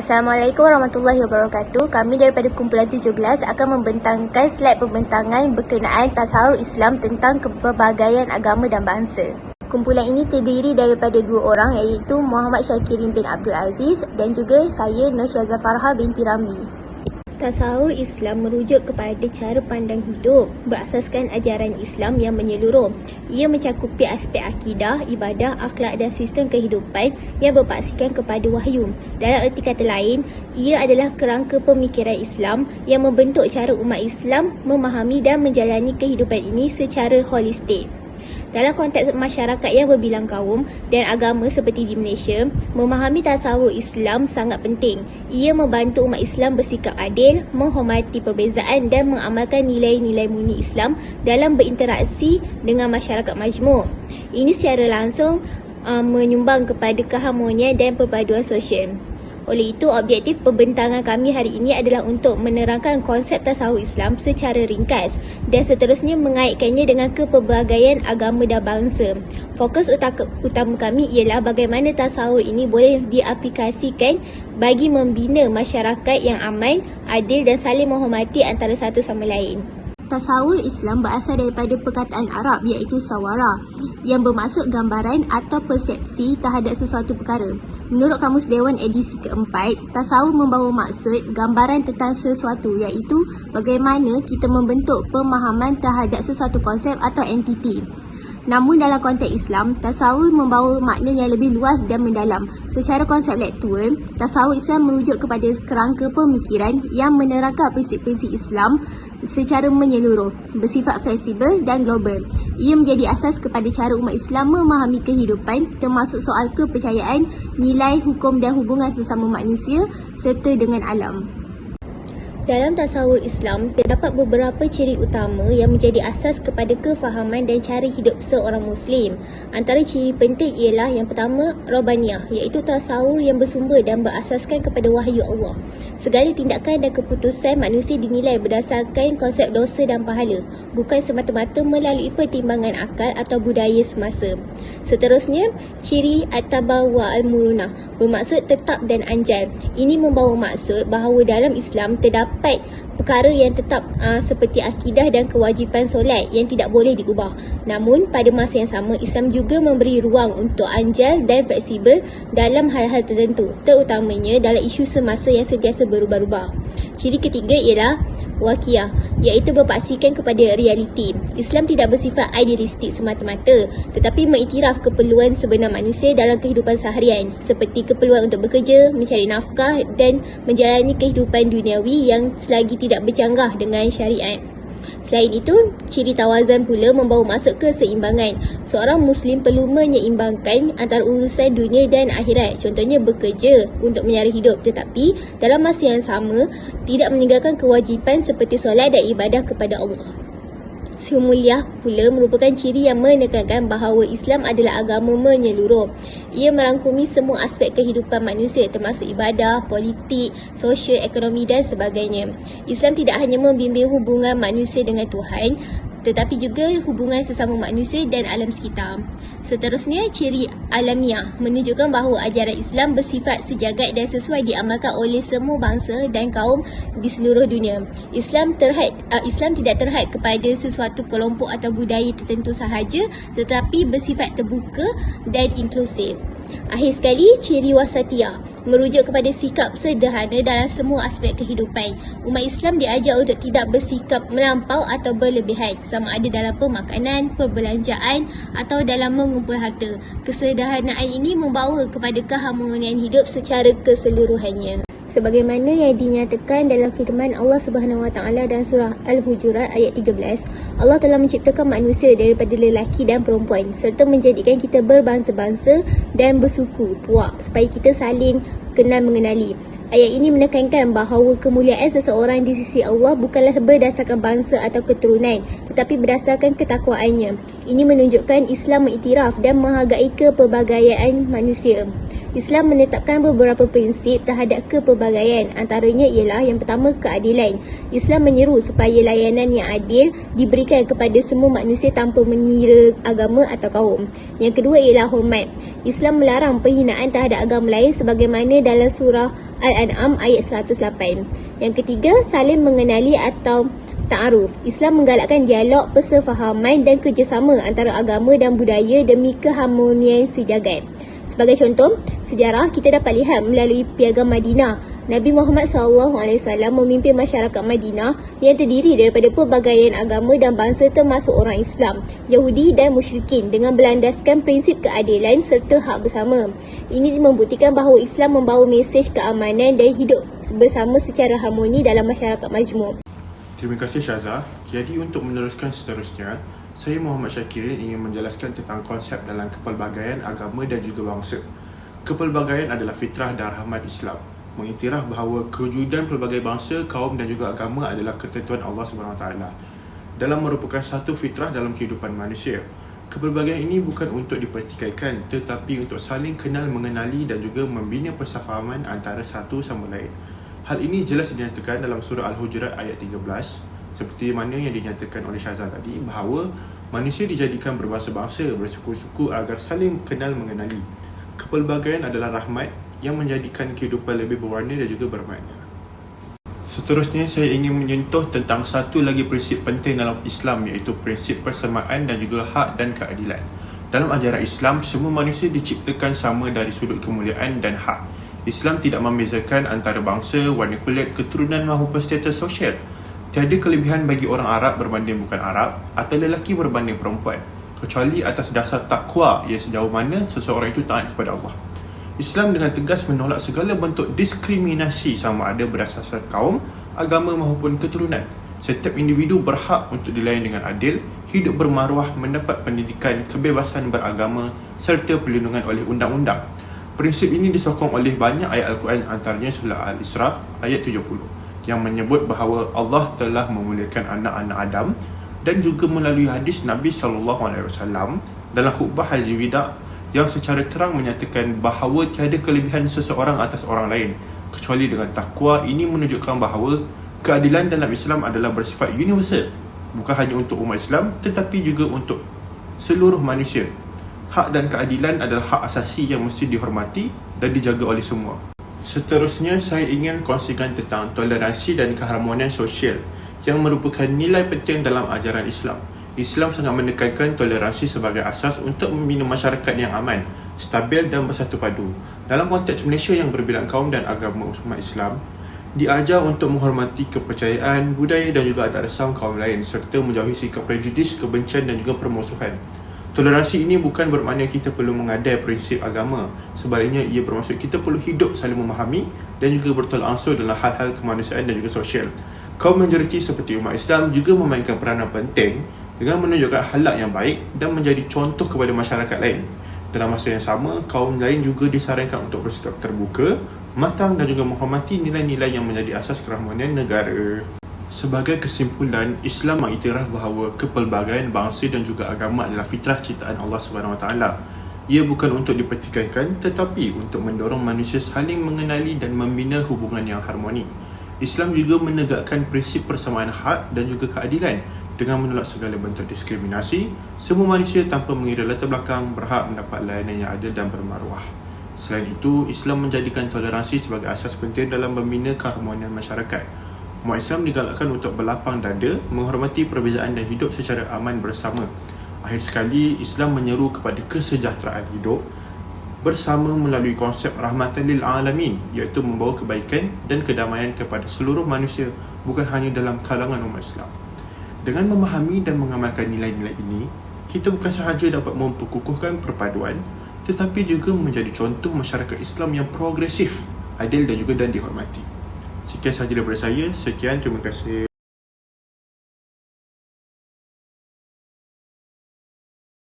Assalamualaikum warahmatullahi wabarakatuh. Kami daripada kumpulan 17 akan membentangkan slide pembentangan berkenaan tasawur Islam tentang kepelbagaian agama dan bangsa. Kumpulan ini terdiri daripada dua orang iaitu Muhammad Syakirin bin Abdul Aziz dan juga saya Nur Farha binti Ramli. Tasawur Islam merujuk kepada cara pandang hidup berasaskan ajaran Islam yang menyeluruh. Ia mencakupi aspek akidah, ibadah, akhlak dan sistem kehidupan yang berpaksikan kepada wahyu. Dalam erti kata lain, ia adalah kerangka pemikiran Islam yang membentuk cara umat Islam memahami dan menjalani kehidupan ini secara holistik. Dalam konteks masyarakat yang berbilang kaum dan agama seperti di Malaysia, memahami tasawur Islam sangat penting. Ia membantu umat Islam bersikap adil, menghormati perbezaan dan mengamalkan nilai-nilai murni Islam dalam berinteraksi dengan masyarakat majmuk. Ini secara langsung uh, menyumbang kepada keharmonian dan perpaduan sosial. Oleh itu, objektif pembentangan kami hari ini adalah untuk menerangkan konsep tasawuf Islam secara ringkas dan seterusnya mengaitkannya dengan kepelbagaian agama dan bangsa. Fokus utama kami ialah bagaimana tasawuf ini boleh diaplikasikan bagi membina masyarakat yang aman, adil dan saling menghormati antara satu sama lain. Tasawur Islam berasal daripada perkataan Arab iaitu sawara yang bermaksud gambaran atau persepsi terhadap sesuatu perkara. Menurut Kamus Dewan edisi keempat, tasawur membawa maksud gambaran tentang sesuatu iaitu bagaimana kita membentuk pemahaman terhadap sesuatu konsep atau entiti. Namun dalam konteks Islam, tasawuf membawa makna yang lebih luas dan mendalam. Secara konseptual, tasawuf Islam merujuk kepada kerangka pemikiran yang menerangkan prinsip-prinsip Islam secara menyeluruh, bersifat fleksibel dan global. Ia menjadi asas kepada cara umat Islam memahami kehidupan termasuk soal kepercayaan, nilai, hukum dan hubungan sesama manusia serta dengan alam. Dalam tasawur Islam, terdapat beberapa ciri utama yang menjadi asas kepada kefahaman dan cara hidup seorang Muslim. Antara ciri penting ialah yang pertama, Rabaniyah, iaitu tasawur yang bersumber dan berasaskan kepada wahyu Allah. Segala tindakan dan keputusan manusia dinilai berdasarkan konsep dosa dan pahala, bukan semata-mata melalui pertimbangan akal atau budaya semasa. Seterusnya, ciri At-Tabawa Al-Murunah, bermaksud tetap dan anjal. Ini membawa maksud bahawa dalam Islam terdapat dapat perkara yang tetap uh, seperti akidah dan kewajipan solat yang tidak boleh diubah. Namun pada masa yang sama Islam juga memberi ruang untuk anjal dan fleksibel dalam hal-hal tertentu, terutamanya dalam isu semasa yang sentiasa berubah-ubah. Ciri ketiga ialah wakiyah iaitu berpaksikan kepada realiti. Islam tidak bersifat idealistik semata-mata tetapi mengiktiraf keperluan sebenar manusia dalam kehidupan seharian seperti keperluan untuk bekerja, mencari nafkah dan menjalani kehidupan duniawi yang selagi tidak bercanggah dengan syariat. Selain itu, ciri tawazan pula membawa masuk keseimbangan. Seorang Muslim perlu menyeimbangkan antara urusan dunia dan akhirat. Contohnya bekerja untuk menyara hidup tetapi dalam masa yang sama tidak meninggalkan kewajipan seperti solat dan ibadah kepada Allah. Sumuliah pula merupakan ciri yang menekankan bahawa Islam adalah agama menyeluruh. Ia merangkumi semua aspek kehidupan manusia termasuk ibadah, politik, sosial, ekonomi dan sebagainya. Islam tidak hanya membimbing hubungan manusia dengan Tuhan tetapi juga hubungan sesama manusia dan alam sekitar. Seterusnya, ciri alamiah menunjukkan bahawa ajaran Islam bersifat sejagat dan sesuai diamalkan oleh semua bangsa dan kaum di seluruh dunia. Islam terhad uh, Islam tidak terhad kepada sesuatu kelompok atau budaya tertentu sahaja tetapi bersifat terbuka dan inklusif. Akhir sekali, ciri wasatiyah merujuk kepada sikap sederhana dalam semua aspek kehidupan. Umat Islam diajar untuk tidak bersikap melampau atau berlebihan sama ada dalam pemakanan, perbelanjaan atau dalam mengumpul harta. Kesederhanaan ini membawa kepada keharmonian hidup secara keseluruhannya sebagaimana yang dinyatakan dalam firman Allah Subhanahu Wa Taala dalam surah Al-Hujurat ayat 13 Allah telah menciptakan manusia daripada lelaki dan perempuan serta menjadikan kita berbangsa-bangsa dan bersuku puak supaya kita saling kenal mengenali Ayat ini menekankan bahawa kemuliaan seseorang di sisi Allah bukanlah berdasarkan bangsa atau keturunan tetapi berdasarkan ketakwaannya. Ini menunjukkan Islam mengiktiraf dan menghargai kepelbagaian manusia. Islam menetapkan beberapa prinsip terhadap kepelbagaian. Antaranya ialah yang pertama keadilan. Islam menyeru supaya layanan yang adil diberikan kepada semua manusia tanpa mengira agama atau kaum. Yang kedua ialah hormat. Islam melarang penghinaan terhadap agama lain sebagaimana dalam surah Al-An'am ayat 108. Yang ketiga, saling mengenali atau ta'aruf. Islam menggalakkan dialog, persefahaman dan kerjasama antara agama dan budaya demi keharmonian sejagat. Sebagai contoh, sejarah kita dapat lihat melalui Piagam Madinah. Nabi Muhammad SAW memimpin masyarakat Madinah yang terdiri daripada pelbagaian agama dan bangsa termasuk orang Islam, Yahudi dan musyrikin dengan berlandaskan prinsip keadilan serta hak bersama. Ini membuktikan bahawa Islam membawa mesej keamanan dan hidup bersama secara harmoni dalam masyarakat majmuk. Terima kasih Syaza. Jadi untuk meneruskan seterusnya, saya Muhammad Syakirin ingin menjelaskan tentang konsep dalam kepelbagaian agama dan juga bangsa. Kepelbagaian adalah fitrah dan rahmat Islam. Mengiktiraf bahawa kewujudan pelbagai bangsa, kaum dan juga agama adalah ketentuan Allah SWT dalam merupakan satu fitrah dalam kehidupan manusia. Kepelbagaian ini bukan untuk dipertikaikan tetapi untuk saling kenal mengenali dan juga membina persafahaman antara satu sama lain. Hal ini jelas dinyatakan dalam surah Al-Hujurat ayat 13 seperti mana yang dinyatakan oleh Syazal tadi bahawa manusia dijadikan berbangsa-bangsa bersuku-suku agar saling kenal mengenali. Kepelbagaian adalah rahmat yang menjadikan kehidupan lebih berwarna dan juga bermakna. Seterusnya saya ingin menyentuh tentang satu lagi prinsip penting dalam Islam iaitu prinsip persamaan dan juga hak dan keadilan. Dalam ajaran Islam, semua manusia diciptakan sama dari sudut kemuliaan dan hak. Islam tidak membezakan antara bangsa, warna kulit, keturunan maupun status sosial. Tiada kelebihan bagi orang Arab berbanding bukan Arab atau lelaki berbanding perempuan kecuali atas dasar takwa yang sejauh mana seseorang itu taat kepada Allah. Islam dengan tegas menolak segala bentuk diskriminasi sama ada berdasarkan kaum, agama maupun keturunan. Setiap individu berhak untuk dilayani dengan adil, hidup bermaruah, mendapat pendidikan, kebebasan beragama serta perlindungan oleh undang-undang. Prinsip ini disokong oleh banyak ayat Al-Quran antaranya surah Al-Isra ayat 70 yang menyebut bahawa Allah telah memuliakan anak-anak Adam dan juga melalui hadis Nabi SAW dalam khutbah Haji Wida yang secara terang menyatakan bahawa tiada kelebihan seseorang atas orang lain kecuali dengan takwa ini menunjukkan bahawa keadilan dalam Islam adalah bersifat universal bukan hanya untuk umat Islam tetapi juga untuk seluruh manusia hak dan keadilan adalah hak asasi yang mesti dihormati dan dijaga oleh semua. Seterusnya, saya ingin kongsikan tentang toleransi dan keharmonian sosial yang merupakan nilai penting dalam ajaran Islam. Islam sangat menekankan toleransi sebagai asas untuk membina masyarakat yang aman, stabil dan bersatu padu. Dalam konteks Malaysia yang berbilang kaum dan agama umat Islam, diajar untuk menghormati kepercayaan, budaya dan juga adat resam kaum lain serta menjauhi sikap prejudis, kebencian dan juga permusuhan. Toleransi ini bukan bermakna kita perlu mengadai prinsip agama. Sebaliknya, ia bermaksud kita perlu hidup saling memahami dan juga bertolak ansur dalam hal-hal kemanusiaan dan juga sosial. Kaum majoriti seperti umat Islam juga memainkan peranan penting dengan menunjukkan halak yang baik dan menjadi contoh kepada masyarakat lain. Dalam masa yang sama, kaum lain juga disarankan untuk bersikap terbuka, matang dan juga menghormati nilai-nilai yang menjadi asas keharmonian negara. Sebagai kesimpulan, Islam mengiktiraf bahawa kepelbagaian bangsa dan juga agama adalah fitrah ciptaan Allah SWT. Ia bukan untuk dipertikaikan tetapi untuk mendorong manusia saling mengenali dan membina hubungan yang harmoni. Islam juga menegakkan prinsip persamaan hak dan juga keadilan dengan menolak segala bentuk diskriminasi. Semua manusia tanpa mengira latar belakang berhak mendapat layanan yang adil dan bermaruah. Selain itu, Islam menjadikan toleransi sebagai asas penting dalam membina keharmonian masyarakat. Umat Islam digalakkan untuk berlapang dada, menghormati perbezaan dan hidup secara aman bersama. Akhir sekali, Islam menyeru kepada kesejahteraan hidup bersama melalui konsep rahmatan lil alamin iaitu membawa kebaikan dan kedamaian kepada seluruh manusia bukan hanya dalam kalangan umat Islam. Dengan memahami dan mengamalkan nilai-nilai ini, kita bukan sahaja dapat memperkukuhkan perpaduan tetapi juga menjadi contoh masyarakat Islam yang progresif, adil dan juga dan dihormati. Sekian sahaja daripada saya. Sekian, terima kasih.